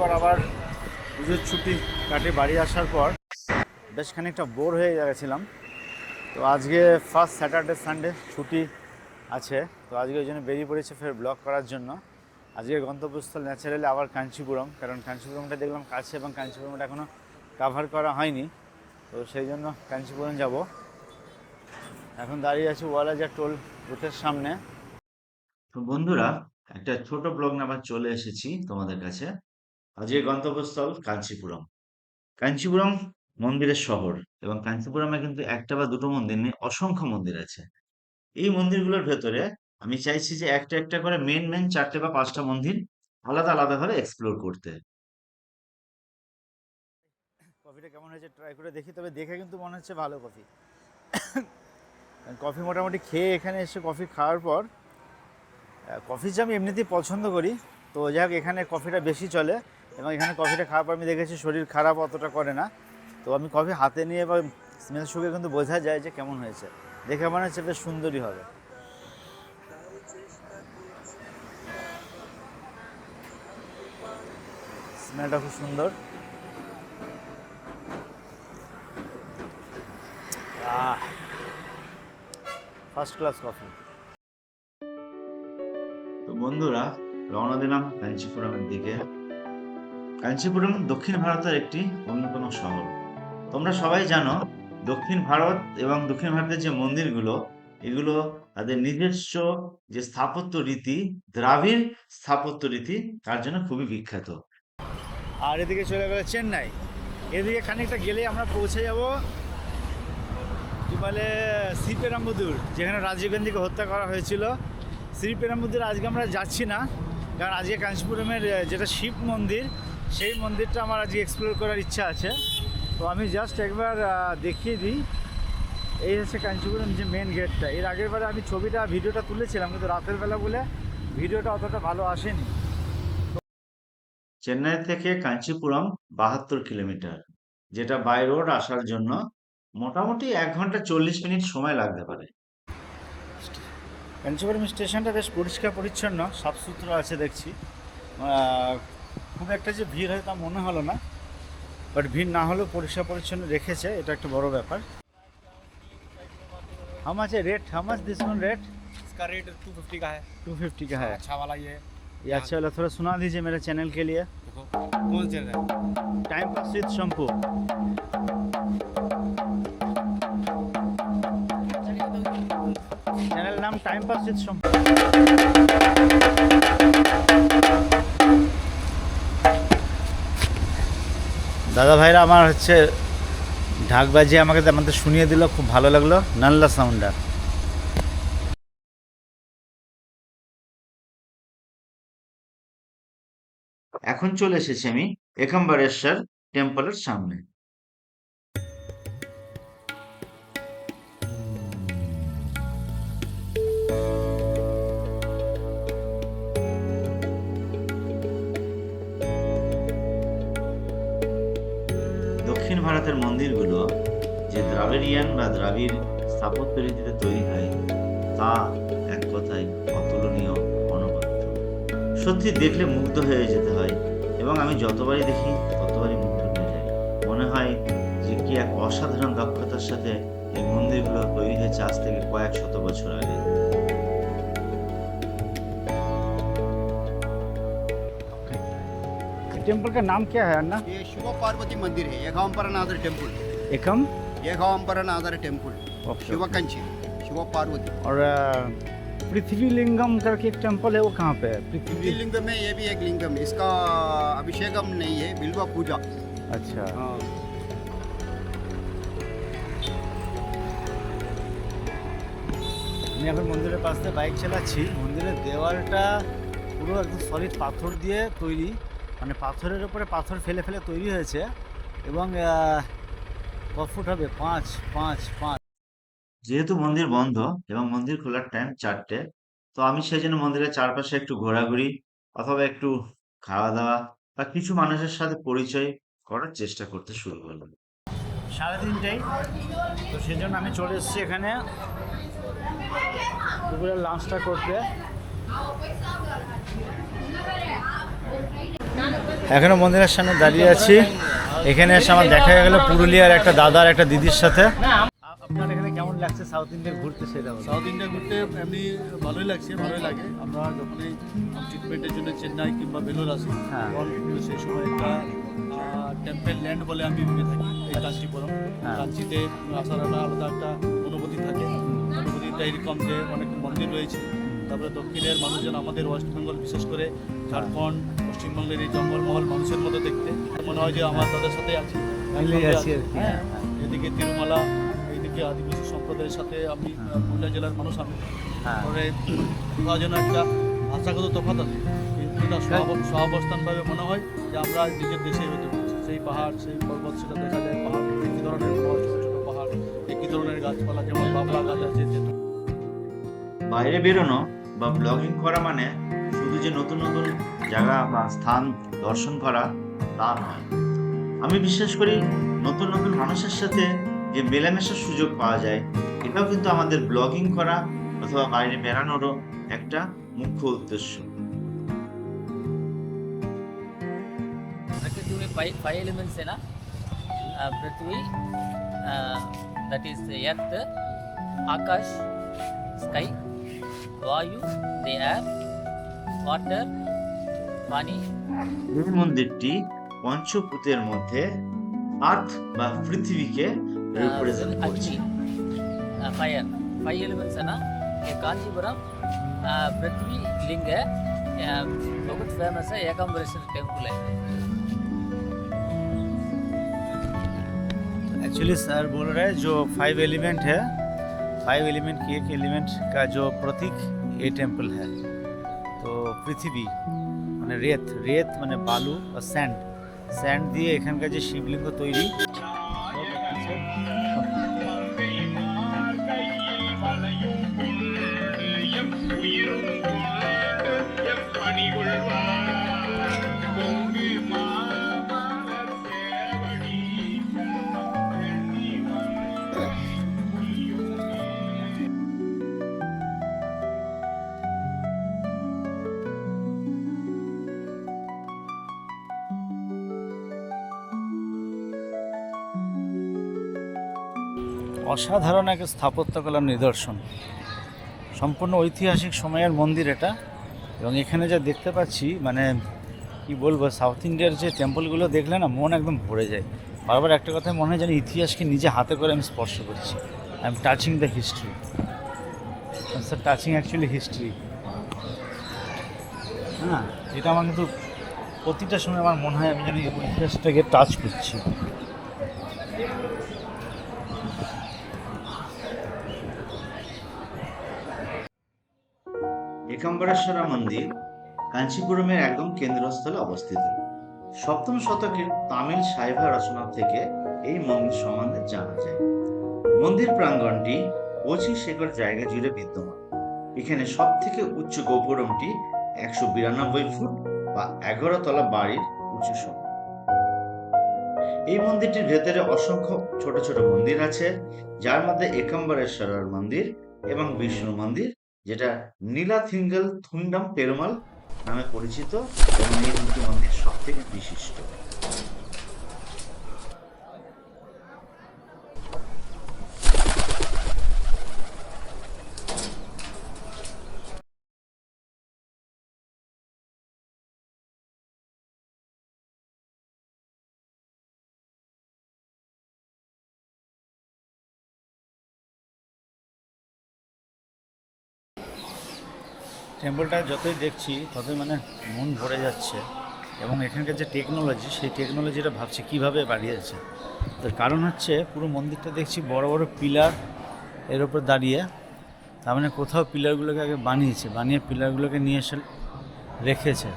পর আবার পুজোর ছুটি কাটে বাড়ি আসার পর বেশ খানিকটা বোর হয়ে গেছিলাম। তো আজকে ফার্স্ট স্যাটারডে সানডে ছুটি আছে। তো আজকে ওই জন্য বেরিয়ে পড়েছে ফের ব্লগ করার জন্য। আজকে গন্তব্যস্থল ন্যাচারালি আবার কাঞ্চিপুরম, কারণ কাঞ্চিপুরমটা দেখলাম কাছে এবং কাঞ্চিপুরমটা এখনও কাভার করা হয়নি। তো সেই জন্য কাঞ্চিপুরম যাব। এখন দাঁড়িয়ে আছি ওয়ালাজা টোল বুথের সামনে। তো বন্ধুরা একটা ছোট ব্লগ নিয়ে চলে এসেছি তোমাদের কাছে। আজকে গন্তব্যস্থল কাঞ্চিপুরম। কাঞ্চিপুরম মন্দিরের শহর এবং কাঞ্চিপুরমে কিন্তু একটা বা দুটো মন্দির নেই, অসংখ্য মন্দির আছে। এই মন্দিরগুলোর ভেতরে আমি চাইছি যে একটা একটা করে মেন মেন চারটে বা পাঁচটা মন্দির আলাদা আলাদা ভাবে এক্সপ্লোর করতে। কফিটা কেমন হয়েছে? ট্রাই করে দেখি, তবে দেখে কিন্তু মনে হচ্ছে ভালো কফি কফি মোটামুটি খেয়ে এখানে এসে কফি খাওয়ার পর কফি যে আমি এমনিতেই পছন্দ করি। তো যাই হোক এখানে কফিটা বেশি চলে এবং এখানে কফিটা খাওয়ার পর আমি দেখেছি শরীর খারাপ অতটা করে না। তো আমি কফি হাতে নিয়ে বা স্মেল শুকে কিন্তু বোঝা যায় যে কেমন হয়েছে। দেখে মনে হচ্ছে বেশ সুন্দরই হবে। স্মেলটা খুব সুন্দর। ফার্স্ট ক্লাস কফি বন্ধুরা, রওনা দিলাম কাঞ্চিপুরমের দিকে। কাঞ্চিপুরম দক্ষিণ ভারতের একটি অন্যতম শহর। তোমরা সবাই জানো, দক্ষিণ ভারত এবং দক্ষিণ ভারতের যে মন্দিরগুলো, এগুলো তাদের নিজস্ব যে স্থাপত্য রীতি, দ্রাবিড় স্থাপত্য রীতি, তার জন্য খুবই বিখ্যাত। আর এদিকে চলে গেল চেন্নাই। এদিকে খানিকটা গেলে আমরা পৌঁছে যাব কি বলে শ্রীপেরাম্বুদুর যেখানে রাজীব গান্ধীকে হত্যা করা হয়েছিল। শ্রীপেরাম্বুদুর আজকে আমরা যাচ্ছি না, কারণ আজকে কাঞ্চিপুরমের যেটা শিব মন্দির, সেই মন্দিরটা আমার আজকে এক্সপ্লোর করার ইচ্ছা আছে। তো আমি জাস্ট একবার দেখিয়ে দিই। এই হচ্ছে কাঞ্চিপুরম যে মেন গেটটা এর আগের বারে আমি ছবিটা, ভিডিওটা তুলেছিলাম, কিন্তু রাতের বেলা বলে ভিডিওটা অতটা ভালো আসেনি। চেন্নাই থেকে কাঞ্চিপুরম বাহাত্তর কিলোমিটার, যেটা বাই রোড আসার জন্য মোটামুটি এক ঘণ্টা চল্লিশ মিনিট সময় লাগতে পারে। কাঞ্চিপুরম স্টেশনটা বেশ পরিষ্কার পরিচ্ছন্ন সাফ সুতরো আছে দেখছি আহ, খুব একটা যে ভিড় হয় তা মনে হলো না বাট ভিড় না হলেও পরিষ্কার পরিচ্ছন্ন রেখেছে এটা একটা বড় ব্যাপার how much rate how much this one rate इसका रेट टू फिफ्टी का है टू फिफ्टी का है अच्छा वाला ये ये अच्छा वाला थोड़ा सुना दीजिए मेरे चैनल के लिए देखो कौन से है time pass with shampoo time pass shampoo দাদা ভাইরা আমার হচ্ছে ঢাক বাজিয়ে আমাকে আমাদের শুনিয়ে দিল খুব ভালো লাগল। নাল্লা সাউন্ডটা। এখন চলে এসেছি আমি একাম্বারেশ্বর টেম্পলের সামনে। ভারতের মন্দিরগুলো যে দ্রাবিড়িয়ান বা দ্রাবিড় স্থাপত্য রীতিতে তৈরি হয়, তা এক কথায় অতুলনীয় অনবদ্য। সত্যি দেখলে মুগ্ধ হয়ে যেতে হয় এবং আমি যতবারই দেখি, ততবারই মুগ্ধ হয়ে যাই। মনে হয় যে কি এক অসাধারণ দক্ষতার সাথে এই মন্দিরগুলো তৈরি হয়েছে আজ থেকে কয়েক শত বছর আগে। टेम्पल का नाम क्या है अन्ना ये शिव पार्वती मंदिर है एकांबरनाथर टेम्पल एकम Ekambaranathar temple okay, Shiva okay. Kanchi Shiva Parvati और अ, पृथ्वी लिंगम करके एक टेम्पल है वो कहाँ पे है पृथ्वी लिंग में ये भी एक लिंगम है इसका अभिषेकम नहीं है बिल्वा पूजा अच्छा हाँ আমি এখন মন্দিরের পাশ দিয়ে বাইক চালাচ্ছি মন্দিরের দেওয়ালটা পুরো একদম সলিড পাথর দিয়ে তৈরি মানে পাথরের উপরে পাথর ফেলে ফেলে তৈরি হয়েছে এবং ক ফুট হবে? পাঁচ পাঁচ পাঁচ। যেহেতু মন্দির বন্ধ এবং মন্দির খোলার টাইম চারটে তো আমি সেই জন্য মন্দিরের চারপাশে একটু ঘোরাঘুরি অথবা একটু খাওয়া দাওয়া বা কিছু মানুষের সাথে পরিচয় করার চেষ্টা করতে শুরু করলাম। সাড়ে তিনটেই তো সেই জন্য আমি চলে এসেছি এখানে। দুপুরের লাঞ্চটা করতে। এখনও মন্দিরের সামনে দাঁড়িয়ে আছি। এখানে এসে আমার দেখা গেল পুরুলিয়ার একটা দাদার একটা দিদির সাথে। আপনার এখানে কেমন লাগছে সাউথ ইন্ডিয়া ঘুরতে সেটা সাউথ ইন্ডিয়া ঘুরতে এমনি ভালোই লাগছে ভালোই লাগে। আমরা যখনই ট্রিটমেন্টের জন্য চেন্নাই কিংবা বেলোর আসি হ্যাঁ। সেই সময় একটা টেম্পেল ল্যান্ড বলে আমি ভেবে থাকি এই কাঞ্চিপুরম। হ্যাঁ। কাঞ্চিতে আসার একটা আলাদা একটা অনুভূতি থাকে। অনুভূতিটা এরকম যে অনেক মন্দির রয়েছে। তারপরে দক্ষিণের মানুষজন আমাদের ওয়েস্ট বেঙ্গল বিশেষ করে ঝাড়খণ্ড পশ্চিমবঙ্গের এই জঙ্গলমহল মানুষের মতো দেখতে। মনে হয় যে আমার তাদের সাথে আছি। কি। হ্যাঁ এদিকে তিরুমালা এইদিকে আদিবাসী সম্প্রদায়ের সাথে আমি পুরুলিয়া জেলার মানুষ আমি। হ্যাঁ। পরে কোথাও যেন একটা ভাষাগত তফাৎ আছে। কিন্তু এটা সহাব- সহাবস্থানভাবে মনে হয় যে আমরা নিজের দেশে হতে সেই পাহাড় সেই পর্বত সেটা দেখা যায়। পাহাড় একই ধরনের হয় ছোটো ছোটো পাহাড় একই ধরনের গাছপালা যেমন বাবলা গাছ আছে বাইরে বেরোনো বা ব্লগিং করা মানে শুধু যে নতুন নতুন জায়গা বা স্থান দর্শন করা তা নয়। আমি বিশ্বাস করি নতুন নতুন মানুষের সাথে যে মেলামেশার সুযোগ পাওয়া যায় এটাও কিন্তু আমাদের ব্লগিং করা অথবা বাইরে বেড়ানোরও একটা মুখ্য উদ্দেশ্য। five, five elements na uh, prithvi वायु द एयर वाटर पानी এই মন্দিরটি পঞ্চভূতের মধ্যে আর্থ বা পৃথিবীকে রিপ্রেজেন্ট করছে अग्नि फायर फाइव एलिमेंट्स है ना ये कांचीपुरम अ, पृथ्वी लिंग है अ, बहुत फेमस है एकाम्बरेश्वर टेम्पल है एक्चुअली सर बोल रहे हैं जो फाइव एलिमेंट है फाइव एलिमेंट की एक एलिमेंट का जो प्रतीक ये टेम्पल है तो পৃথিবী মানে রেত রেত মানে বালু বা স্যান্ড স্যান্ড দিয়ে এখানকার যে শিবলিঙ্গ তৈরি অসাধারণ এক স্থাপত্যকলার নিদর্শন। সম্পূর্ণ ঐতিহাসিক সময়ের মন্দির এটা এবং এখানে যা দেখতে পাচ্ছি মানে কি বলব সাউথ ইন্ডিয়ার যে টেম্পলগুলো দেখলে না মন একদম ভরে যায়। বারবার একটা কথাই মনে হয় যেন ইতিহাসকে নিজে হাতে করে আমি স্পর্শ করছি। I am touching the history sir touching actually history হ্যাঁ এটা আমার কিন্তু প্রতিটা সময় আমার মনে হয় আমি যেন ইতিহাসটাকে টাচ করছি। একাম্বরেশ্বরা মন্দির কাঞ্চিপুরমের একদম কেন্দ্রস্থলে অবস্থিত। সপ্তম শতকের তামিল সাইভা রচনা থেকে এই মন্দির সম্বন্ধে জানা যায়। মন্দির প্রাঙ্গণটি পঁচিশ একর জায়গা জুড়ে বিদ্যমান। এখানে সব থেকে উচ্চ গোপুরমটি একশো বিরানব্বই ফুট বা এগারো তলা বাড়ির উঁচু সম। এই মন্দিরটির ভেতরে অসংখ্য ছোট ছোট মন্দির আছে, যার মধ্যে একাম্বরেশ্বরার মন্দির এবং বিষ্ণু মন্দির যেটা নীলা নীলাথিঙ্গল থুন্ডাম পেরুমাল নামে পরিচিত এবং এই দুটি মন্দির সব থেকে বিশিষ্ট। টেম্পলটা যতই দেখছি, ততই মানে মন ভরে যাচ্ছে। এবং এখানকার যে টেকনোলজি সেই টেকনোলজিটা ভাবছি কীভাবে বাড়িয়েছে। তার কারণ হচ্ছে, পুরো মন্দিরটা দেখছি বড় বড় পিলার এর উপর দাঁড়িয়ে। তার মানে কোথাও পিলারগুলোকে আগে বানিয়েছে, বানিয়ে পিলারগুলোকে নিয়ে এসে রেখেছে।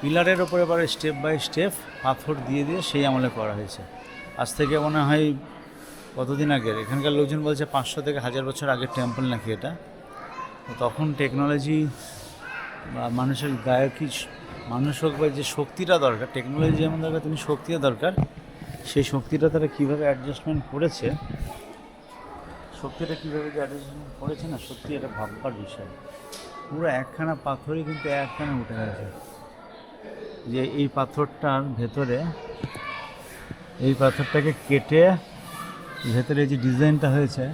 পিলারের ওপরে এবার স্টেপ বাই স্টেপ পাথর দিয়ে দিয়ে সেই আমলে করা হয়েছে। আজ থেকে মনে হয় কতদিন আগের? এখানকার লোকজন বলছে পাঁচশো থেকে হাজার বছর আগের টেম্পল নাকি এটা। তখন টেকনোলজি বা মানুষের গায়ে কি মানুষ হোক বা যে শক্তিটা দরকার টেকনোলজি যেমন দরকার, তেমনি শক্তিও দরকার। সেই শক্তিটা তারা কীভাবে অ্যাডজাস্টমেন্ট করেছে, শক্তিটা কীভাবে যে অ্যাডজাস্টমেন্ট করেছে না, সত্যি এটা ভাববার বিষয়। পুরো একখানা পাথরই কিন্তু একখানা উঠে গেছে। যে এই পাথরটার ভেতরে, এই পাথরটাকে কেটে, ভেতরে যে ডিজাইনটা হয়েছে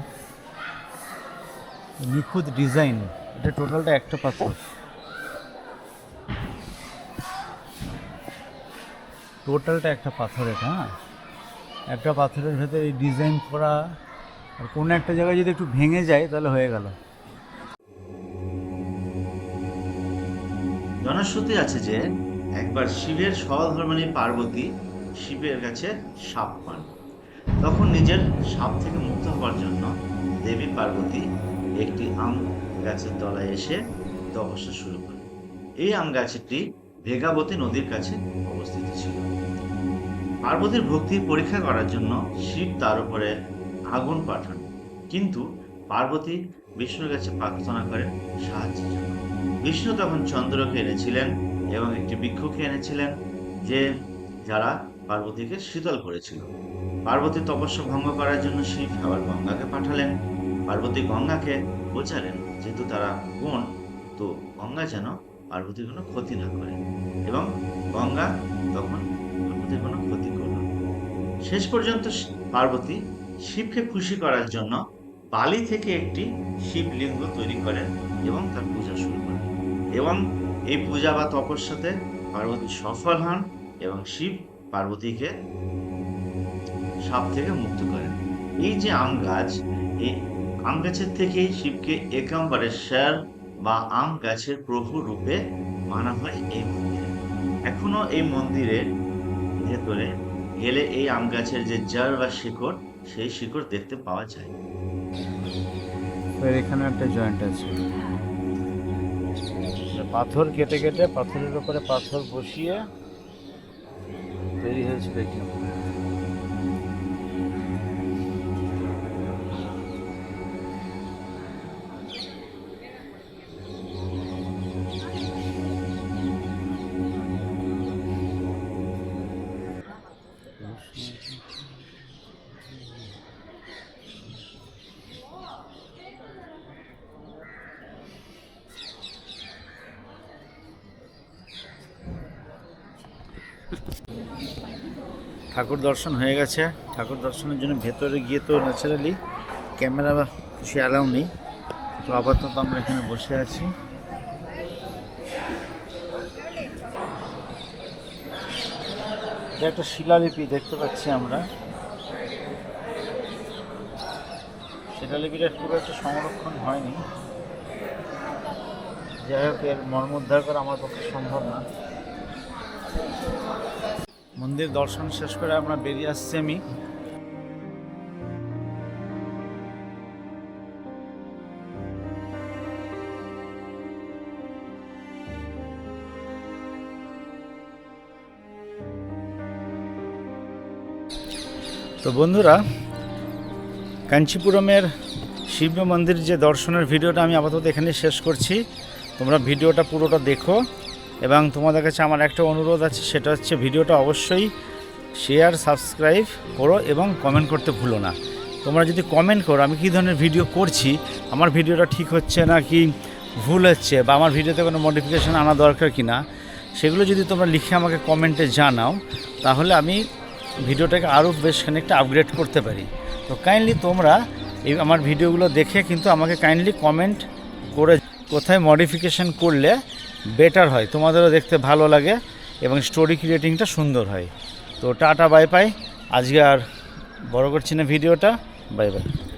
নিখুঁত ডিজাইন। এটা টোটালটা একটা পাথর টোটালটা একটা পাথর এটা হ্যাঁ? একটা পাথরের ভেতরে এই ডিজাইন করা আর কোনো একটা জায়গায় যদি একটু ভেঙে যায় তাহলে হয়ে গেল। জনশ্রুতি আছে যে একবার শিবের সহধর্মিণী পার্বতী শিবের কাছে সাপ পান। তখন নিজের সাপ থেকে মুক্ত হওয়ার জন্য দেবী পার্বতী একটি আম গাছের তলায় এসে তপস্যা শুরু করে। এই আম গাছটি ভেগাবতী নদীর কাছে অবস্থিত ছিল। পার্বতীর ভক্তি পরীক্ষা করার জন্য শিব তার উপরে আগুন পাঠান। কিন্তু পার্বতী বিষ্ণুর কাছে প্রার্থনা করে সাহায্যের জন্য বিষ্ণু তখন চন্দ্রকে এনেছিলেন এবং একটি বৃক্ষকে এনেছিলেন যে যারা পার্বতীকে শীতল করেছিল। পার্বতী তপস্যা ভঙ্গ করার জন্য শিব আবার গঙ্গাকে পাঠালেন। পার্বতী গঙ্গাকে বোঝালেন যেহেতু তারা বোন, তো গঙ্গা যেন পার্বতীর কোনো ক্ষতি না করে। এবং গঙ্গা তখন পার্বতীর কোনো ক্ষতি করল শেষ পর্যন্ত পার্বতী শিবকে খুশি করার জন্য বালি থেকে একটি শিবলিঙ্গ তৈরি করেন এবং তার পূজা শুরু করেন। এবং এই পূজা বা তপস্যাতে পার্বতী সফল হন এবং শিব পার্বতীকে সাপ থেকে মুক্ত করেন। এই যে আম গাছ, এই আম গাছের থেকেই শিবকে একাম্বরেশ্বর বা আম গাছের প্রভু রূপে মানা হয় এই মন্দিরে। এখনও এই মন্দিরের ভেতরে গেলে এই আম গাছের যে জড় বা শিকড়, সেই শিকড় দেখতে পাওয়া যায়। এখানে একটা জয়েন্ট আছে। পাথর কেটে কেটে পাথরের উপরে পাথর বসিয়ে তৈরি হয়েছিল এখানে ঠাকুর দর্শন হয়ে গেছে। ঠাকুর দর্শনের জন্য ভেতরে গিয়ে তো ন্যাচারালি ক্যামেরা কিছু অ্যালাউ নেই। তো আপাতত আমরা এখানে বসে আছি। এটা একটা শিলালিপি দেখতে পাচ্ছি আমরা। শিলালিপিটা খুব একটা সংরক্ষণ হয়নি। যাই হোক, এর মর্মোদ্ধার করা আমার পক্ষে সম্ভব না। মন্দির দর্শন শেষ করে আমরা বেরিয়ে আসছি আমি। তো বন্ধুরা, কাঞ্চিপুরমের শিব মন্দির যে দর্শনের ভিডিওটা আমি আপাতত এখানে শেষ করছি। তোমরা ভিডিওটা পুরোটা দেখো এবং তোমাদের কাছে আমার একটা অনুরোধ আছে, সেটা হচ্ছে ভিডিওটা অবশ্যই শেয়ার সাবস্ক্রাইব করো এবং কমেন্ট করতে ভুলো না। তোমরা যদি কমেন্ট করো, আমি কী ধরনের ভিডিও করছি, আমার ভিডিওটা ঠিক হচ্ছে না কি ভুল হচ্ছে বা আমার ভিডিওতে কোনো মডিফিকেশান আনা দরকার কি না সেগুলো যদি তোমরা লিখে আমাকে কমেন্টে জানাও, তাহলে আমি ভিডিওটাকে আরও বেশ খানিকটা আপগ্রেড করতে পারি। তো কাইন্ডলি তোমরা এই আমার ভিডিওগুলো দেখে কিন্তু আমাকে কাইন্ডলি কমেন্ট করে কোথায় মডিফিকেশান করলে বেটার হয়। তোমাদেরও দেখতে ভালো লাগে এবং স্টোরি ক্রিয়েটিংটা সুন্দর হয়। তো টাটা বাই পাই আজকে আর বড় করছি না ভিডিওটা। Bye bye